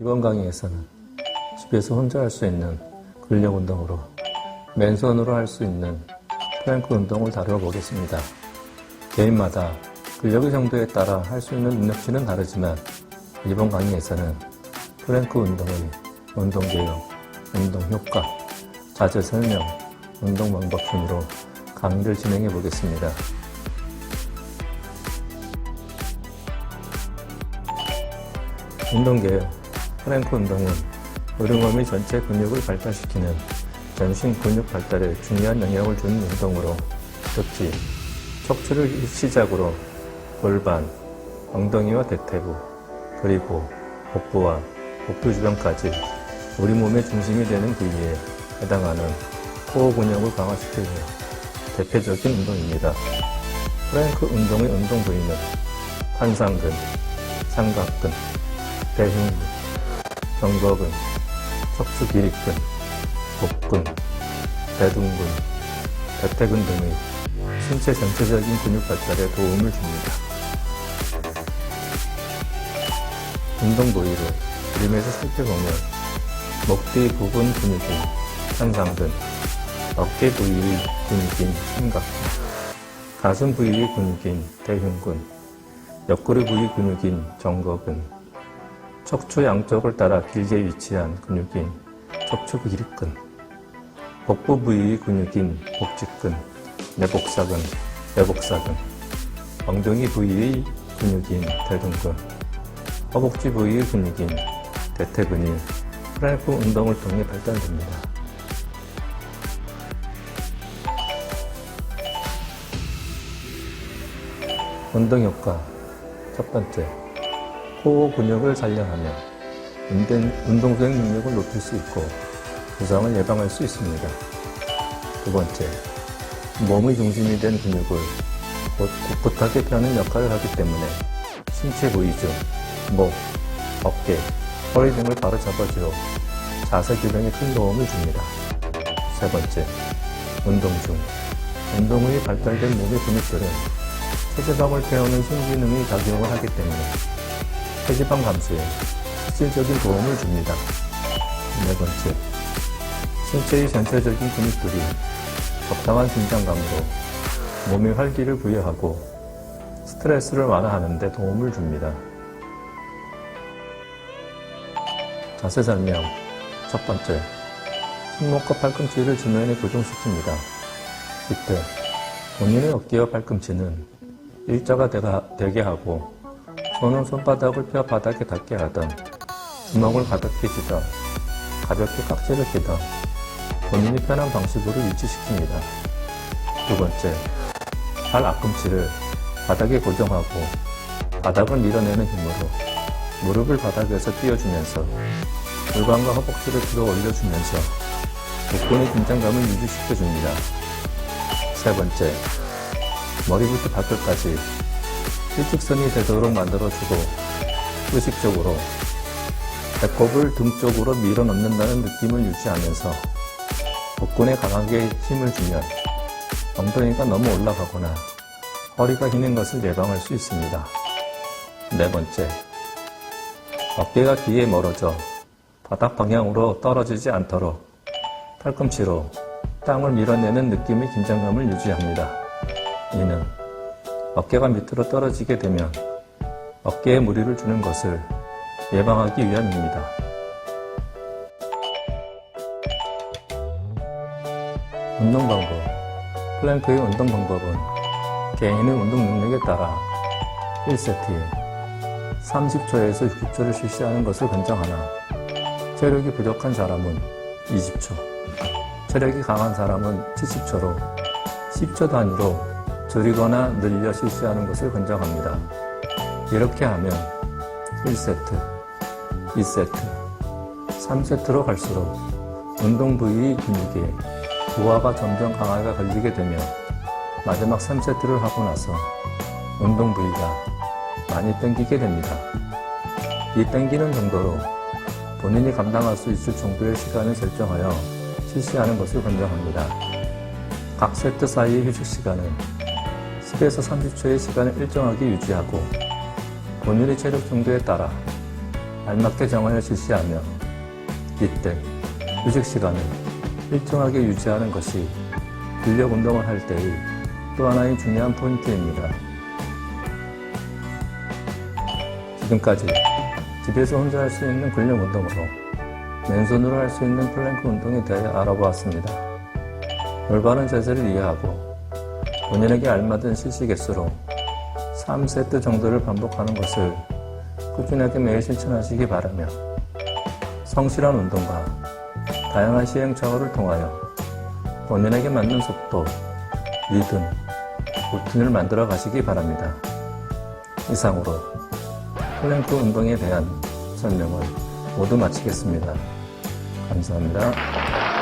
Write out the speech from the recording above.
이번 강의에서는 집에서 혼자 할 수 있는 근력 운동으로 맨손으로 할 수 있는 플랭크 운동을 다루어 보겠습니다. 개인마다 근력의 정도에 따라 할 수 있는 능력치는 다르지만 이번 강의에서는 플랭크 운동의 운동 개요, 운동 효과, 자세 설명, 운동 방법 순으로 강의를 진행해 보겠습니다. 운동계의 프랭크 운동은 의료몸의 전체 근육을 발달시키는 전신 근육 발달에 중요한 영향을 주는 운동으로 특히 척추를 시작으로 골반, 엉덩이와 대퇴부, 그리고 복부와 복부 주변까지 우리 몸의 중심이 되는 부위에 해당하는 코어 근육을 강화시키는 대표적인 운동입니다. 프랭크 운동의 운동 부위는 환상근, 삼각근, 대흉근, 경거근, 척추 기립근, 복근, 대둔근, 대퇴근 등의 신체 전체적인 근육 발달에 도움을 줍니다. 운동 부위를 그림에서 살펴보면 목뒤 부분 근육인 상상근, 어깨 부위의 근육인 삼각근, 가슴 부위의 근육인 대흉근, 옆구리 부위 근육인 정거근, 척추 양쪽을 따라 길게 위치한 근육인 척추 기립근, 복부 부위의 근육인 복직근, 내복사근, 내복사근, 엉덩이 부위의 근육인 대둔근, 허벅지 부위의 근육인 대퇴근이 프랭크 운동을 통해 발달됩니다. 운동 효과 첫 번째, 코어 근육을 단련하면 운동, 수행 능력을 높일 수 있고 부상을 예방할 수 있습니다. 두 번째, 몸의 중심이 된 근육을 곧 꿋꿋하게 펴는 역할을 하기 때문에 신체 부위 중 목, 어깨, 허리 등을 바로 잡아주어 자세 교정에 큰 도움을 줍니다. 세 번째, 운동 중 운동 후에 발달된 몸의 근육들은 체지방을 태우는 신기능이 작용을 하기 때문에 체지방 감소에 실질적인 도움을 줍니다. 네 번째, 신체의 전체적인 근육들이 적당한 긴장감으로 몸에 활기를 부여하고 스트레스를 완화하는 데 도움을 줍니다. 자세 설명. 첫 번째, 손목과 팔꿈치를 지면에 고정시킵니다. 이때 본인의 어깨와 팔꿈치는 일자가 되게 하고 손은 손바닥을 펴 바닥에 닿게 하던 주먹을 가볍게 쥐던 가볍게 깍지를 끼던 본인이 편한 방식으로 위치시킵니다. 두 번째, 팔 앞꿈치를 바닥에 고정하고 바닥을 밀어내는 힘으로 무릎을 바닥에서 띄워주면서 골반과 허벅지를 들어 올려주면서 복근의 긴장감을 유지시켜줍니다. 세 번째, 머리부터 발끝까지 일직선이 되도록 만들어주고 의식적으로 배꼽을 등 쪽으로 밀어 넣는다는 느낌을 유지하면서 복근에 강하게 힘을 주면 엉덩이가 너무 올라가거나 허리가 휘는 것을 예방할 수 있습니다. 네 번째, 어깨가 귀에 멀어져 바닥 방향으로 떨어지지 않도록 팔꿈치로 땅을 밀어내는 느낌의 긴장감을 유지합니다. 이는 어깨가 밑으로 떨어지게 되면 어깨에 무리를 주는 것을 예방하기 위함입니다. 운동 방법. 플랭크의 운동 방법은 개인의 운동 능력에 따라 1세트에 30초에서 60초를 실시하는 것을 권장하나 체력이 부족한 사람은 20초, 체력이 강한 사람은 70초로 10초 단위로 줄이거나 늘려 실시하는 것을 권장합니다. 이렇게 하면 1세트, 2세트, 3세트로 갈수록 운동 부위 근육에 부하가 점점 강하게 걸리게 되며 마지막 3세트를 하고 나서 운동 부위가 많이 땡기게 됩니다. 이 땡기는 정도로 본인이 감당할 수 있을 정도의 시간을 설정하여 실시하는 것을 권장합니다. 각 세트 사이의 휴식 시간은 10에서 30초의 시간을 일정하게 유지하고 본인의 체력 정도에 따라 알맞게 정하여 실시하며 이때 휴식 시간을 일정하게 유지하는 것이 근력 운동을 할 때의 또 하나의 중요한 포인트입니다. 지금까지 집에서 혼자 할 수 있는 근력 운동으로 맨손으로 할 수 있는 플랭크 운동에 대해 알아보았습니다. 올바른 자세를 이해하고 본인에게 알맞은 실시 개수로 3세트 정도를 반복하는 것을 꾸준하게 매일 실천하시기 바라며 성실한 운동과 다양한 시행착오를 통하여 본인에게 맞는 속도, 리듬, 루틴을 만들어 가시기 바랍니다. 이상으로 플랭크 운동에 대한 설명을 모두 마치겠습니다. 감사합니다.